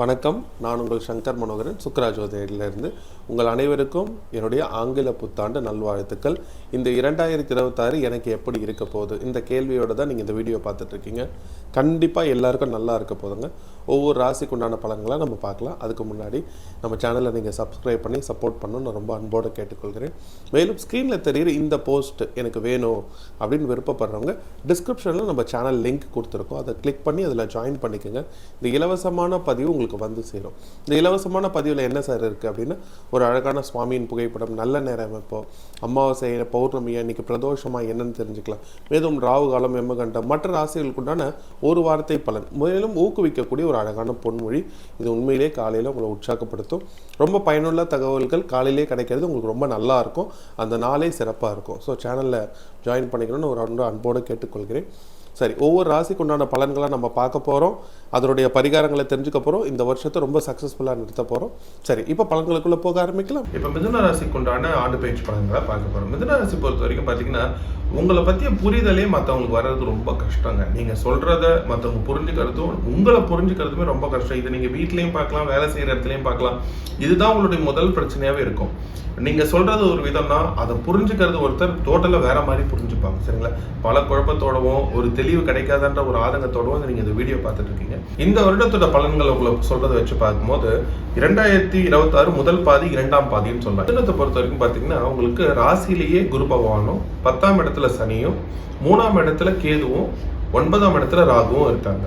வணக்கம். நான் உங்கள் சங்கர் மனோகரன் சுக்ராஜோதையிலிருந்து உங்கள் அனைவருக்கும் என்னுடைய ஆங்கில புத்தாண்டு நல்வாழ்த்துக்கள். இந்த இரண்டாயிரத்தி இருபத்தாறு எனக்கு எப்படி இருக்க போகுது? இந்த கேள்வியோட தான் நீங்கள் இந்த வீடியோ பார்த்துட்டு இருக்கீங்க. கண்டிப்பாக எல்லாருக்கும் நல்லா இருக்க போதுங்க ஒவ்வொரு ராசிக்கு உண்டான பலன்களை நம்ம பார்க்கலாம். அதுக்கு முன்னாடி நம்ம சேனலை நீங்கள் சப்ஸ்கிரைப் பண்ணி சப்போர்ட் பண்ணணும்னு நான் ரொம்ப அன்போடு கேட்டுக்கொள்கிறேன். மேலும் ஸ்க்ரீனில் தெரிகிற இந்த போஸ்ட் எனக்கு வேணும் அப்படின்னு விருப்பப்படுறவங்க டிஸ்கிரிப்ஷனில் நம்ம சேனல் லிங்க் கொடுத்துருக்கோம். அதை கிளிக் பண்ணி அதில் ஜாயின் பண்ணிக்கோங்க. இந்த இலவசமான பதிவு உங்களுக்கு வந்து சேரும். இந்த இலவசமான பதிவில் என்ன சார் இருக்குது அப்படின்னா ஒரு அழகான சுவாமியின் புகைப்படம் நல்ல நேரம் இப்போ அமாவாசை பௌர்ணமியா இன்றைக்கி பிரதோஷமாக என்னன்னு தெரிஞ்சுக்கலாம். மேலும் ராகு காலம் எம்மகண்டம் மற்ற ராசிகளுக்குண்டான ஒரு வார்த்தை பலன். மேலும் ஊக்குவிக்கக்கூடிய ஒரு அழகான பொன்மொழி. இது உண்மையிலே காலையில் உங்களை உற்சாகப்படுத்தும். ரொம்ப பயனுள்ள தகவல்கள் காலையிலே கிடைக்கிறது. உங்களுக்கு ரொம்ப நல்லா இருக்கும். அந்த நாளே சிறப்பாக இருக்கும். ஸோ சேனலில் ஜாயின் பண்ணிக்கணும்னு ஒரு அன்பு அன்போடு கேட்டுக்கொள்கிறேன். சரி ஒவ்வொரு ராசிக்கு உண்டான பலன்களை நம்ம பார்க்க போகிறோம் அதனுடைய பரிகாரங்களை தெரிஞ்சுக்க போகிறோம் இந்த வருஷத்தை ரொம்ப சக்ஸஸ்ஃபுல்லாக நிறுத்த போகிறோம் சரி இப்போ பலன்களுக்குள்ளே போக ஆரம்பிக்கலாம். இப்போ மிதுன ராசிக்கு உண்டான ஆண்டு பயிற்சி பலன்களை பார்க்க போகிறோம் மிதுன ராசி பொறுத்த வரைக்கும் பார்த்தீங்கன்னா உங்களை பற்றிய புரிதலே மற்றவங்களுக்கு வர்றது ரொம்ப கஷ்டங்க. நீங்கள் சொல்கிறத மற்றவங்க புரிஞ்சுக்கிறதும் உங்களை புரிஞ்சுக்கிறதுமே ரொம்ப கஷ்டம். இதை நீங்கள் வீட்லேயும் பார்க்கலாம் வேலை செய்கிற இடத்துலையும் பார்க்கலாம். இதுதான் உங்களுடைய முதல் பிரச்சனையாகவே இருக்கும். நீங்கள் சொல்கிறது ஒரு விதம்னா அதை புரிஞ்சுக்கிறது ஒருத்தர் டோட்டலாக வேற மாதிரி புரிஞ்சுப்பாங்க. சரிங்களா? பல குழப்பத்தோடவும் ஒரு தெளிவு கிடைக்காதன்ற ஒரு ஆதங்கத்தோடவும் நீங்கள் இந்த வீடியோ பார்த்துட்டு இருக்கீங்க. இந்த வருடத்தோட பலன்களை உங்களை சொல்கிறத வச்சு பார்க்கும்போது இரண்டாயிரத்தி இருபத்தாறு முதல் பாதி இரண்டாம் பாதின்னு சொல்லலாம். மிதுனத்தை பொறுத்த வரைக்கும் பார்த்தீங்கன்னா உங்களுக்கு ராசியிலேயே குரு பகவானும் பத்தாம் இடத்துல சனியும் மூணாம் இடத்துல கேதுவும் ஒன்பதாம் இடத்துல ராகுவும் இருக்காங்க.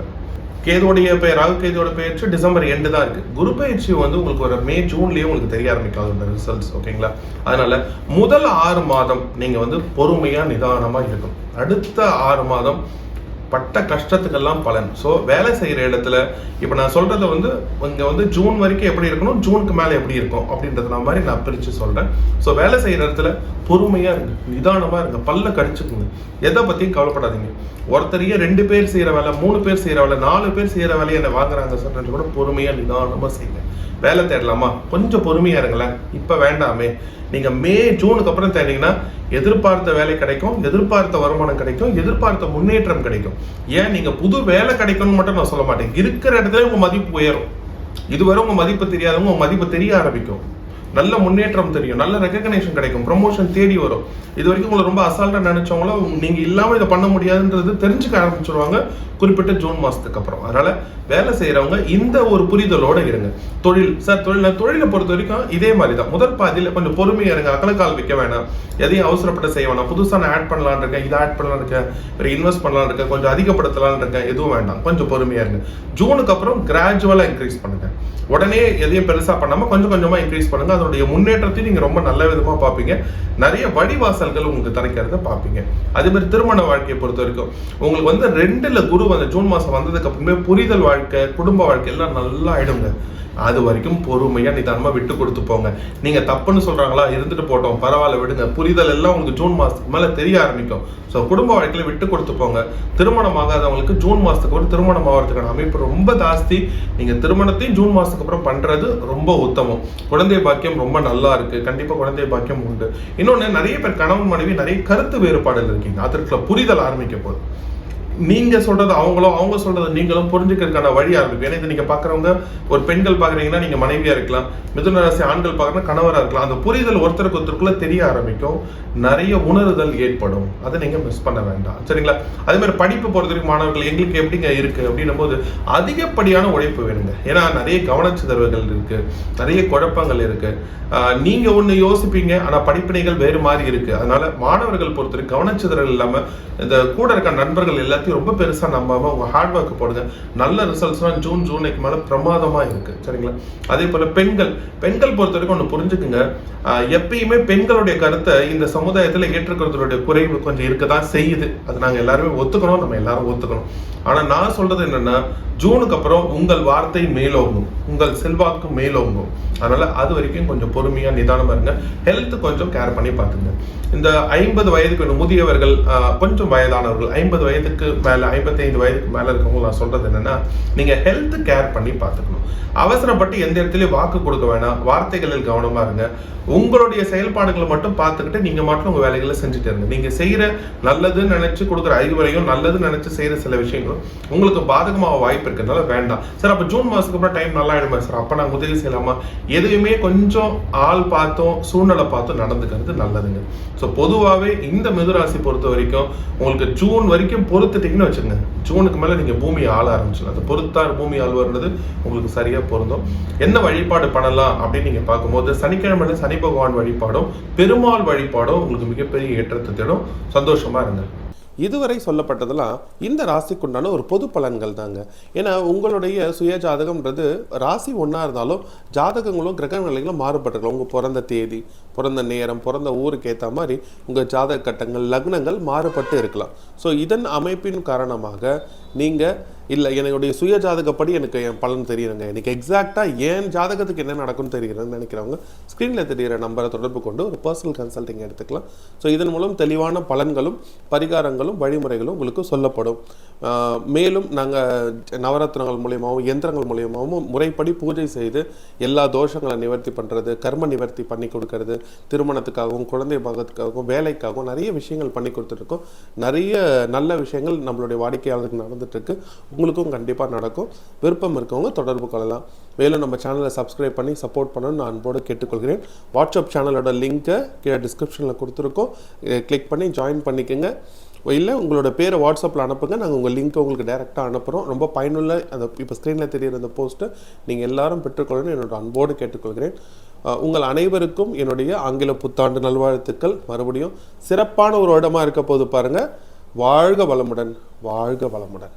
கேதுவோடைய பெயர் ராகு கேதுவோட பயிற்சி டிசம்பர் எண்டு தான் இருக்கு. குரு பயிற்சி வந்து உங்களுக்கு ஒரு மே ஜூன்லயே உங்களுக்கு தெரிய ஆரம்பிக்காது அதோட ரிசல்ட்ஸ் ஓகேங்களா அதனால முதல் ஆறு மாதம் நீங்க வந்து பொறுமையா நிதானமா இருக்கும் அடுத்த ஆறு மாதம் பட்ட கஷ்டத்துக்கெல்லாம் பலன். ஸோ வேலை செய்கிற இடத்துல இப்போ நான் சொல்கிறத வந்து இங்கே வந்து ஜூன் வரைக்கும் எப்படி இருக்கணும்? ஜூனுக்கு மேலே எப்படி இருக்கும்? அப்படின்றத நான் மாதிரி நான் பிரித்து சொல்கிறேன் ஸோ வேலை செய்கிற இடத்துல பொறுமையாக இருங்க. நிதானமாக இருங்க. பல்ல கடிச்சுக்குங்க. எதை பற்றியும் கவலைப்படாதீங்க. ஒருத்தரையே ரெண்டு பேர் செய்கிற வேலை மூணு பேர் செய்கிற வேலை நாலு பேர் செய்கிற வேலையை என்ன வாங்குறாங்க சொன்னது கூட பொறுமையாக நிதானமாக செய்யுங்க வேலை தேடலாமா? கொஞ்சம் பொறுமையாக இருங்களேன். இப்போ வேண்டாமே. நீங்கள் மே ஜூனுக்கு அப்புறம் தேடிங்கன்னா எதிர்பார்த்த வேலை கிடைக்கும் எதிர்பார்த்த வருமானம் கிடைக்கும் எதிர்பார்த்த முன்னேற்றம் கிடைக்கும். ஏன்? நீங்கள் புது வேலை கிடைக்கும்னு மட்டும் நான் சொல்ல மாட்டேன். இருக்கிற இடத்துல உங்கள் மதிப்பு உயரும். இதுவரை உங்கள் மதிப்பு தெரியாதவங்க உங்கள் மதிப்பு தெரிய ஆரம்பிக்கும். நல்ல முன்னேற்றம் தெரியும் நல்ல ரெக்கக்னேஷன் கிடைக்கும் ப்ரொமோஷன் தேடி வரும். இது வரைக்கும் உங்களை ரொம்ப அசால்ட்டாக நினைச்சவங்களோ நீங்கள் இல்லாமல் இதை பண்ண முடியாதுன்றது தெரிஞ்சுக்க ஆரம்பிச்சிருவாங்க குறிப்பிட்ட ஜூன் மாதத்துக்கு அப்புறம். அதனால் வேலை செய்கிறவங்க இந்த ஒரு புரிதலோடு இருங்க. தொழில் சார் தொழில் தொழிலை பொறுத்த வரைக்கும் இதே மாதிரி தான் முதல் பாதியில் கொஞ்சம் பொறுமையாக இருங்க. அக்கலக்கால் வைக்க வேணாம். எதையும் அவசரப்பட்டு செய்ய வேணாம். புதுசாக நான் ஆட் பண்ணலான்னு இருக்கேன் இதை ஆட் பண்ணலான்னு இருக்கேன் வேறு இன்வெஸ்ட் பண்ணலான்னு இருக்கேன் கொஞ்சம் அதிகப்படுத்தலான் இருக்கேன் எதுவும் வேண்டாம். கொஞ்சம் பொறுமையாக இருங்க. ஜூனுக்கு அப்புறம் கிராஜுவலாக இன்க்ரீஸ் பண்ணுங்கள் உடனே எதையும் பெருசாக பண்ணாமல் கொஞ்சம் கொஞ்சமாக இன்க்ரீஸ் பண்ணுங்கள் அதனுடைய முன்னேற்றத்தையும் நீங்கள் ரொம்ப நல்ல விதமாக பார்ப்பீங்க. நிறைய வழிவாசல்கள் உங்களுக்கு திறக்கிறத பார்ப்பீங்க. அதே மாதிரி திருமண வாழ்க்கையை பொறுத்த வரைக்கும் உங்களுக்கு வந்து ரெண்டுல குரு வந்து ஜூன் மாதம் வந்ததுக்கு அப்புறமே புரிதல் வாழ்க்கை குடும்ப வாழ்க்கை எல்லாம் நல்லா ஆயிடுங்க. அது வரைக்கும் பொறுமையாக நிதானமாக விட்டு கொடுத்து போங்க. நீங்கள் தப்புன்னு சொல்கிறாங்களா இருந்துட்டு போட்டோம். பரவாயில்ல விடுங்க. புரிதல் எல்லாம் உங்களுக்கு ஜூன் மாதத்துக்கு மேலே தெரிய ஆரம்பிக்கும். ஸோ குடும்ப வாழ்க்கையில் விட்டு கொடுத்து போங்க. திருமணம் ஆகாதவங்களுக்கு ஜூன் மாதத்துக்கு ஒரு திருமணம் ஆகிறதுக்கான அமைப்பு ரொம்ப ஜாஸ்தி. நீங்கள் திருமணத்தையும் ஜூன் மாதத்துக்கு அப்புறம் பண்ணுறது ரொம்ப உத்தமம். குழந்தை பாக்கியம் ரொம்ப நல்லா இருக்குது கண்டிப்பாக குழந்தை பாக்கியம் உண்டு. இன்னொன்று நிறைய பேர் கணவன் மனைவி நிறைய கருத்து வேறுபாடுகள் இருக்கீங்க. அதற்குள்ள புரிதல் ஆரம்பிக்க போகுது. நீங்க சொல்றது அவங்களும் அவங்க சொல்றது நீங்களும் புரிஞ்சுக்கிறதுக்கான வழியா இருக்கும் ஏன்னா இது நீங்க பாக்குறவங்க ஒரு பெண்கள் பாக்குறீங்கன்னா நீங்க மனைவியா இருக்கலாம். மிதுன ராசி ஆண்கள் பாக்குறா கணவரா இருக்கலாம். அந்த புரிதல் ஒருத்தருக்கு ஒருத்தருக்குள்ள தெரிய ஆரம்பிக்கும். நிறைய உணர்தல் ஏற்படும். அதை நீங்க மிஸ் பண்ண வேண்டாம். சரிங்களா? அதே மாதிரி படிப்பு பொறுத்த வரைக்கும் மாணவர்கள் எங்களுக்கு எப்படிங்க இருக்கு அப்படின்னும் போது அதிகப்படியான உழைப்பு வேணுங்க. ஏன்னா நிறைய கவனச்சிதறவுகள் இருக்கு. நிறைய குழப்பங்கள் இருக்கு. நீங்க ஒண்ணு யோசிப்பீங்க ஆனா படிப்பினைகள் வேறு மாதிரி இருக்கு. அதனால மாணவர்கள் பொறுத்தவரைக்கும் கவனச்சிதறல் இல்லாம இந்த கூட இருக்க நண்பர்கள் எல்லாத்தையும் ரொம்ப பெருசாக நம்பாமல் உங்கள் ஹார்ட் ஒர்க் போடுங்க நல்ல ரிசல்ட்ஸ்லாம் ஜூன் ஜூலைக்கு மேலே பிரமாதமாக இருக்கு. சரிங்களா? அதே போல் பெண்கள். பெண்கள் பொறுத்த வரைக்கும் ஒன்று புரிஞ்சுக்குங்க. எப்பயுமே பெண்களுடைய கருத்தை இந்த சமுதாயத்தில் ஏற்றுக்கிறதுடைய குறைவு கொஞ்சம் இருக்க தான் செய்யுது. அது நாங்கள் எல்லாருமே ஒத்துக்கணும். நம்ம எல்லாரும் ஒத்துக்கணும். ஆனால் நான் சொல்றது என்னன்னா ஜூனுக்கு அப்புறம் உங்கள் வார்த்தை மேலோங்கும். உங்கள் செல்வாக்கு மேலோங்கும். அதனால அது வரைக்கும் கொஞ்சம் பொறுமையாக நிதானமாக இருங்க. ஹெல்த் கொஞ்சம் கேர் பண்ணி பார்த்துங்க. இந்த ஐம்பது வயதுக்கு முதியவர்கள் கொஞ்சம் வயதானவர்கள் ஐம்பது வயதுக்கு மேல ஐம்பத்தைந்து வயதுக்கு மேல இருக்கவங்க நான் சொல்றது என்னன்னா நீங்க ஹெல்த் கேர் பண்ணி பார்த்துக்கணும். அவசரப்பட்டு எந்த இடத்துலயும் வாக்கு கொடுக்க வேணாம். வார்த்தைகளில் கவனமா இருங்க. உங்களுடைய செயல்பாடுகளை மட்டும் பார்த்துக்கிட்டு நீங்க மட்டும் உங்க வேலைகளை செஞ்சுட்டு இருங்க. நீங்க செய்யற நல்லதுன்னு நினைச்சு கொடுக்குற அறிவுரையும் நல்லதுன்னு நினைச்சு செய்யற சில விஷயங்களும் உங்களுக்கு பாதகமாக வாய்ப்பு இருக்கிறதுனால வேண்டாம். சார் அப்போ ஜூன் மாதத்துக்கு அப்புறம் டைம் நல்லா ஆயிடுமா சார்? அப்ப நான் உதவி செய்யலாமா? எதுவுமே கொஞ்சம் ஆள் பார்த்தோம் சூழ்நிலை பார்த்தும் நடந்துக்கிறது நல்லதுங்க. ஸோ பொதுவாகவே இந்த மிதுராசி பொறுத்த வரைக்கும் உங்களுக்கு ஜூன் வரைக்கும் பொறுத்து பொறுத்துட்டீங்கன்னு வச்சுங்க ஜூனுக்கு மேலே நீங்கள் பூமி ஆள ஆரம்பிச்சிடலாம். அந்த பொறுத்தார் பூமி ஆழ்வார்ன்றது உங்களுக்கு சரியாக பொருந்தும். என்ன வழிபாடு பண்ணலாம் அப்படின்னு நீங்கள் பார்க்கும்போது சனிக்கிழமையில சனி பகவான் வழிபாடும் பெருமாள் வழிபாடும் உங்களுக்கு மிகப்பெரிய ஏற்றத்தை தேடும். சந்தோஷமா இருங்க. இதுவரை சொல்லப்பட்டதெல்லாம் இந்த ராசிக்குண்டான ஒரு பொது பலன்கள் தாங்க. ஏன்னா உங்களுடைய சுய ஜாதகம்ன்றது ராசி ஒன்றா இருந்தாலும் ஜாதகங்களும் கிரக நிலைகளும் மாறுபட்டிருக்கலாம். உங்கள் பிறந்த தேதி பிறந்த நேரம் பிறந்த ஊருக்கு ஏற்ற மாதிரி உங்கள் ஜாதக கட்டங்கள் லக்னங்கள் மாறுபட்டு இருக்கலாம். ஸோ இதன் அமைப்பின் காரணமாக நீங்கள் இல்லை என்னுடைய சுய ஜாதகப்படி எனக்கு என் பலன் தெரியணுங்க எனக்கு எக்ஸாக்டாக ஏன் ஜாதகத்துக்கு என்ன நடக்கும்னு தெரிகிறதுன்னு நினைக்கிறவங்க ஸ்க்ரீனில் தெரிகிற நம்பரை தொடர்பு கொண்டு ஒரு பர்சனல் கன்சல்டிங் எடுத்துக்கலாம். ஸோ இதன் மூலம் தெளிவான பலன்களும் பரிகாரங்களும் வழிமுறைகளும் உங்களுக்கு சொல்லப்படும். மேலும் நாங்கள் நவரத்னங்கள் மூலியமாகவும் எந்திரங்கள் மூலியமாகவும் முறைப்படி பூஜை செய்து எல்லா தோஷங்களை நிவர்த்தி பண்ணுறது கர்ம நிவர்த்தி பண்ணி கொடுக்கறது திருமணத்துக்காகவும் குழந்தை பாகத்துக்காகவும் வேலைக்காகவும் நிறைய விஷயங்கள் பண்ணி கொடுத்துட்ருக்கோம். நிறைய நல்ல விஷயங்கள் நம்மளுடைய வாடிக்கையாளருக்கு நடந்துகிட்ருக்கு உங்களுக்கும் கண்டிப்பாக நடக்கும். விருப்பம் இருக்கவங்க தொடர்பு கொள்ளலாம். மேலும் நம்ம சேனலை சப்ஸ்கிரைப் பண்ணி சப்போர்ட் பண்ணணும்னு நான் அன்போடு கேட்டுக்கொள்கிறேன். வாட்ஸ்அப் சேனலோட லிங்க்கை கீழே டிஸ்கிரிப்ஷனில் கொடுத்துருக்கோம். கிளிக் பண்ணி ஜாயின் பண்ணிக்கோங்க. இல்லை உங்களோட பேரை வாட்ஸ்அப்பில் அனுப்புங்க. நாங்கள் உங்கள் லிங்க்கை உங்களுக்கு டைரெக்டாக அனுப்புகிறோம் ரொம்ப பயனுள்ள அந்த இப்போ ஸ்க்ரீனில் தெரியுற அந்த போஸ்ட்டை நீங்கள் எல்லாரும் பெற்றுக்கொள்ளணும்னு என்னோட அன்போடு கேட்டுக்கொள்கிறேன். உங்கள் அனைவருக்கும் என்னுடைய ஆங்கில புத்தாண்டு நல்வாழ்த்துக்கள். மறுபடியும் சிறப்பான ஒரு இடமா இருக்க போது பாருங்கள் வாழ்க வளமுடன் வாழ்க வளமுடன்.